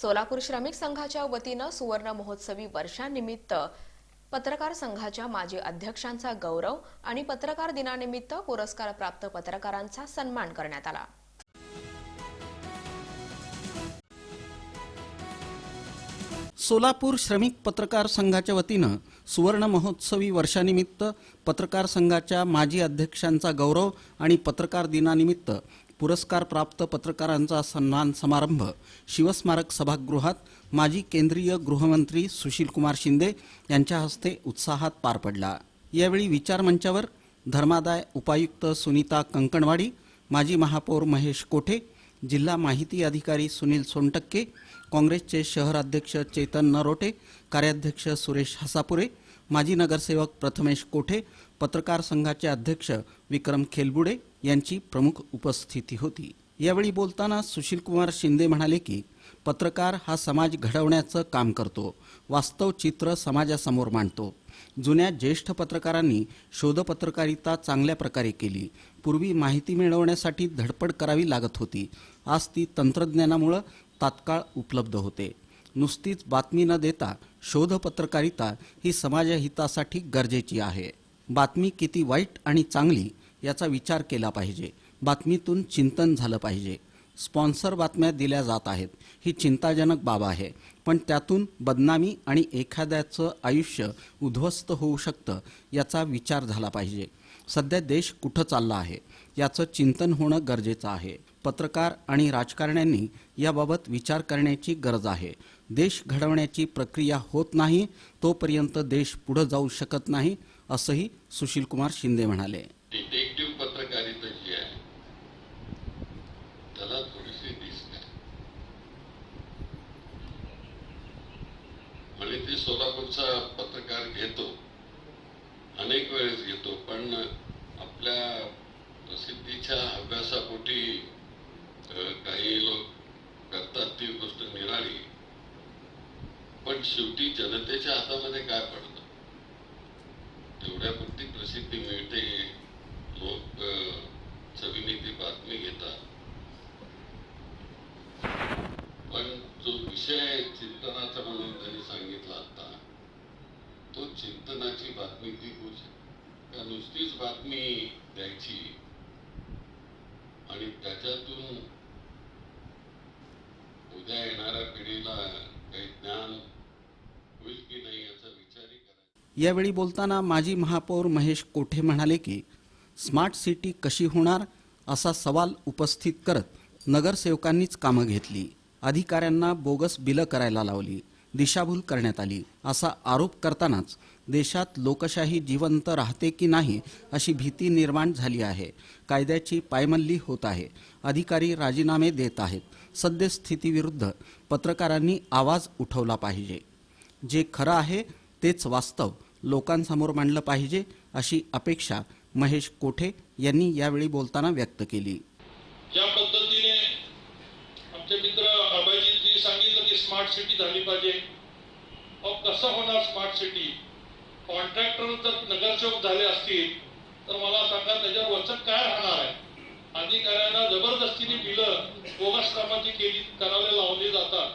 सोलापूर श्रमिक संघाच्या वतीनं सुवर्ण महोत्सवी वर्षानिमित्त पत्रकार संघाच्या माजी अध्यक्षांचा गौरव आणि पत्रकार दिनानिमित्त पुरस्कार प्राप्त पत्रकारांचा सन्मान करण्यात आला. सोलापूर श्रमिक पत्रकार संघाच्या वतीनं सुवर्ण महोत्सवी वर्षानिमित्त पत्रकार संघाच्या माजी अध्यक्षांचा गौरव आणि पत्रकार दिनानिमित्त पुरस्कार प्राप्त पत्रकारांचा सन्मान समारंभ. शिवस्मारक सभागृहात माजी केंद्रीय गृहमंत्री सुशीलकुमार शिंदे यांच्या हस्ते उत्साहात पार पडला. यावेळी विचारमंचावर धर्मादाय उपायुक्त सुनीता कंकणवाडी माजी महापौर महेश कोठे जिल्हा माहिती अधिकारी सुनील सोनटक्के काँग्रेसचे शहराध्यक्ष चेतन नरोटे कार्याध्यक्ष सुरेश हसापुरे माजी नगरसेवक प्रथमेश कोठे पत्रकार संघाचे अध्यक्ष विक्रम खेलबुडे यांची प्रमुख उपस्थिती होती. यावेळी बोलताना सुशीलकुमार शिंदे म्हणाले की पत्रकार हा समाज घडवण्याचं काम करतो वास्तव चित्र समाजासमोर मांडतो. जुन्या ज्येष्ठ पत्रकारांनी शोधपत्रकारिता चांगल्या प्रकारे केली. पूर्वी माहिती मिळवण्यासाठी धडपड करावी लागत होती. आज ती तंत्रज्ञानामुळं तात्काळ उपलब्ध होते. नुसतीच बातमी न देता शोधपत्रकारिता ही समाजहितासाठी गरजेची आहे. बातमी किती वाईट आणि चांगली याचा विचार केला पाहिजे. बातमीतून चिंतन झालं पाहिजे. स्पॉन्सर बातम्या दिल्या जात आहेत. ही चिंताजनक बाब आहे. पण त्यातून बदनामी आणि एखाद्याचं आयुष्य उद्ध्वस्त होऊ शकतं याचा विचार झाला पाहिजे. सध्या देश कुठं चालला आहे? याचं चिंतन होणं गरजेचं आहे. पत्रकार आणि राजकारण्यांनी याबाबत विचार करण्याची गरज आहे. देश घडवण्याची प्रक्रिया होत नाही तोपर्यंत देश पुढं जाऊ शकत नाही असंही सुशीलकुमार शिंदे म्हणाले डिटेक्टिव्ह पत्रकारिता जी आहे आणि ते सोलापूरचा पत्रकार घेतो. अनेक वेळेस घेतो पण आपल्या प्रसिद्धीच्या अभ्यासापोटी काही लोक करतात ती गोष्ट निराळी. पण शेवटी जनतेच्या हातामध्ये काय पडतं? तेवढ्यापुरती प्रसिद्धी मिळते. लोक चवीने ती बातमी घेतात पण जो विषय चिंतनाचा म्हणून त्यांनी सांगितला आता तो चिंतनाची बातमी ती होऊ शकते. नुसतीच बातमी द्यायची आणि त्याच्यातून उद्या येणाऱ्या पिढीला काही ज्ञान होईल की नाही याचा विचारही करायचा. यावेळी बोलताना माजी महापौर महेश कोठे म्हणाले की स्मार्ट सिटी कशी होणार? असा सवाल उपस्थित करत नगरसेवकांनीच कामं घेतली. अधिकाऱ्यांना बोगस बिलं करायला लावली दिशाभूल करण्यात आली. असा आरोप करतानाच देशात लोकशाही जिवंत राहते की नाही अशी भीती निर्माण झाली आहे. कायद्याची पायमल्ली होत आहे. अधिकारी राजीनामे देत आहेत. सद्यस्थितीविरुद्ध पत्रकारांनी आवाज उठवला पाहिजे. जे खरं आहे तेच वास्तव लोकांसमोर मांडलं पाहिजे अशी अपेक्षा महेश कोठे यांनी यावेळी बोलताना व्यक्त केली. ज्या पद्धतीने सांगितलं स्मार्ट सिटी झाली पाहिजे. अहो कसं होणार स्मार्ट सिटी कॉन्ट्रॅक्टर जर नगरसेवक झाले असतील तर मला सांगा त्याच्यावर वचक काय राहणार आहे? अधिकाऱ्यांना जबरदस्तीने बिलं बोगस कामाची केली करायला लावली जातात.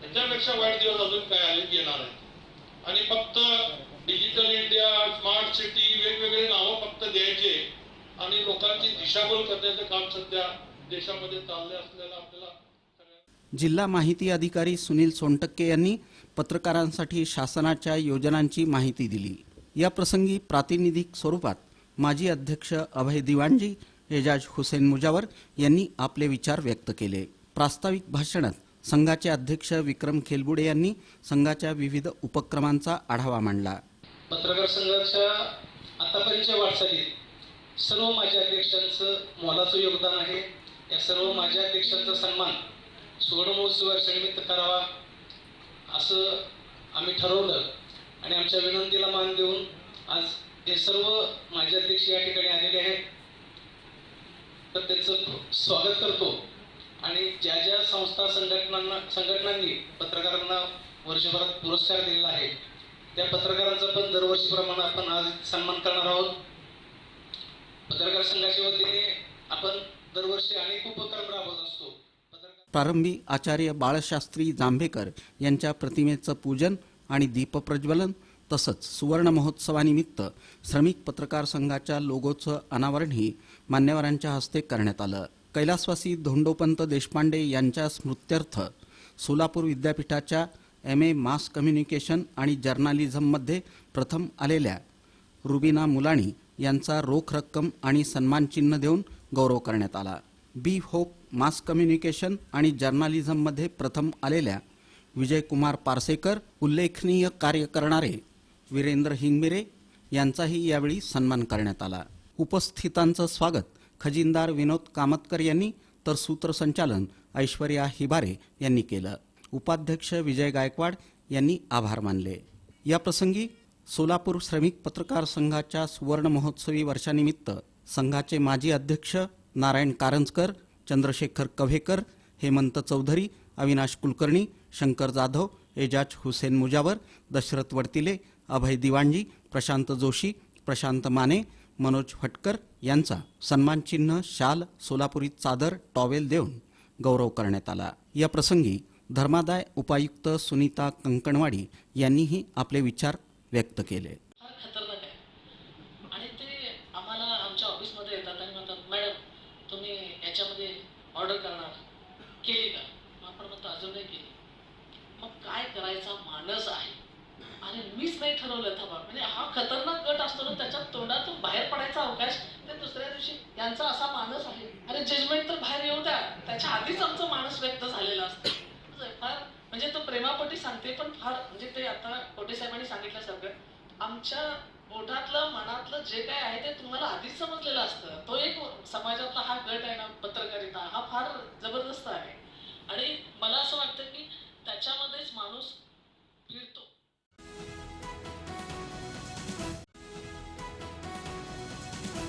त्याच्यापेक्षा वाईट दिवस अजून काय आले येणार आहेत. आणि फक्त डिजिटल इंडिया स्मार्ट सिटी वेगवेगळे नावं फक्त द्यायचे आणि लोकांची दिशाभूल करण्याचं काम सध्या देशामध्ये चालले असलेलं आपल्याला जिल्हा माहिती अधिकारी सुनील सोनटक्के यांनी पत्रकारांसाठी शासनाच्या योजनांची माहिती दिली. या प्रसंगी प्रातिनिधिक स्वरूपात माजी अध्यक्ष अभय दिवाणजी एजाज हुसेन मुजावर यांनी आपले विचार व्यक्त केले. प्रास्ताविक भाषणात संघाचे अध्यक्ष विक्रम खेलबुडे यांनी संघाच्या विविध उपक्रमांचा आढावा मांडला. पत्रकार संघाच्या आतापर्यंतच्या वाटचालीत सर्व माझ्या अध्यक्षांचं मोलाचं योगदान आहे. या सर्व माझ्या अध्यक्षांचा सन्मान सुवर्ण महोत्सव करावा असं आम्ही ठरवलं. आणि आमच्या विनंतीला मान देऊन आज हे सर्व माझे अध्यक्ष या ठिकाणी आलेले आहेत. तर त्याचं स्वागत करतो. आणि ज्या ज्या संस्था संघटनांना संघटनांनी पत्रकारांना वर्षभरात पुरस्कार दिलेला आहे त्या पत्रकारांचा पण दरवर्षीप्रमाणे आपण आज सन्मान करणार आहोत. पत्रकार संघाच्या वतीने आपण दरवर्षी अनेक उपक्रम राबवत असतो. प्रारंभी आचार्य बाळशास्त्री जांभेकर यांच्या प्रतिमेचं पूजन आणि दीपप्रज्वलन तसंच सुवर्ण महोत्सवानिमित्त श्रमिक पत्रकार संघाच्या लोगोचं अनावरणही मान्यवरांच्या हस्ते करण्यात आलं. कैलासवासी धोंडोपंत देशपांडे यांच्या स्मृत्यर्थ सोलापूर विद्यापीठाच्या एम ए मास कम्युनिकेशन आणि जर्नालिझममध्ये प्रथम आलेल्या रुबिना मुलाणी यांचा रोख रक्कम आणि सन्मानचिन्ह देऊन गौरव करण्यात आला. बी होप मास कम्युनिकेशन आणि जर्नालिझममध्ये प्रथम आलेल्या विजयकुमार पारसेकर उल्लेखनीय कार्य करणारे वीरेंद्र हिंगमिरे यांचाही यावेळी सन्मान करण्यात आला. उपस्थितांचं स्वागत खजिनदार विनोद कामतकर यांनी तर सूत्रसंचालन ऐश्वर्या हिबारे यांनी केलं. उपाध्यक्ष विजय गायकवाड यांनी आभार मानले. याप्रसंगी सोलापूर श्रमिक पत्रकार संघाच्या सुवर्ण महोत्सवी वर्षानिमित्त संघाचे माजी अध्यक्ष नारायण कारंजकर चंद्रशेखर कव्हेकर हेमंत चौधरी अविनाश कुलकर्णी शंकर जाधव एजाज हुसेन मुजावर दशरथ वडतिले अभय दिवाणजी प्रशांत जोशी प्रशांत माने मनोज फटकर यांचा सन्मानचिन्ह शाल सोलापुरी चादर टॉवेल देऊन गौरव करण्यात आला. या प्रसंगी धर्मादाय उपायुक्त सुनीता कंकणवाडी यांनीही आपले विचार व्यक्त केले फार खतरनाक आहे आणि ते आम्हाला आमच्या ऑफिसमध्ये येतात आणि म्हणतात मॅडम तुम्ही याच्यामध्ये ऑर्डर करणार केली का मग आपण म्हणतो अजून नाही केली. मग काय करायचा मानस आहे? आणि मीच नाही ठरवलं थांबा म्हणजे हा खतरनाक गट असतो ना त्याच्या तोंडातून बाहेर पडायचा अवकाश ते दुसऱ्या दिवशी यांचा असा मानस आहे. अरे जजमेंट तर बाहेर येऊ द्या. त्याच्या आधीच आमचं मानस व्यक्त झालेला असतो. म्हणजे फार म्हणजे तो प्रेमापोटी सांगते पण फार म्हणजे ते आता कोटे साहेबांनी सांगितल्यासारखं आमच्या पोटातलं मनातलं जे काय आहे ते तुम्हाला आधीच समजलेलं असतं. तो एक समाजातला जबरदस्त आहे. आणि मला असं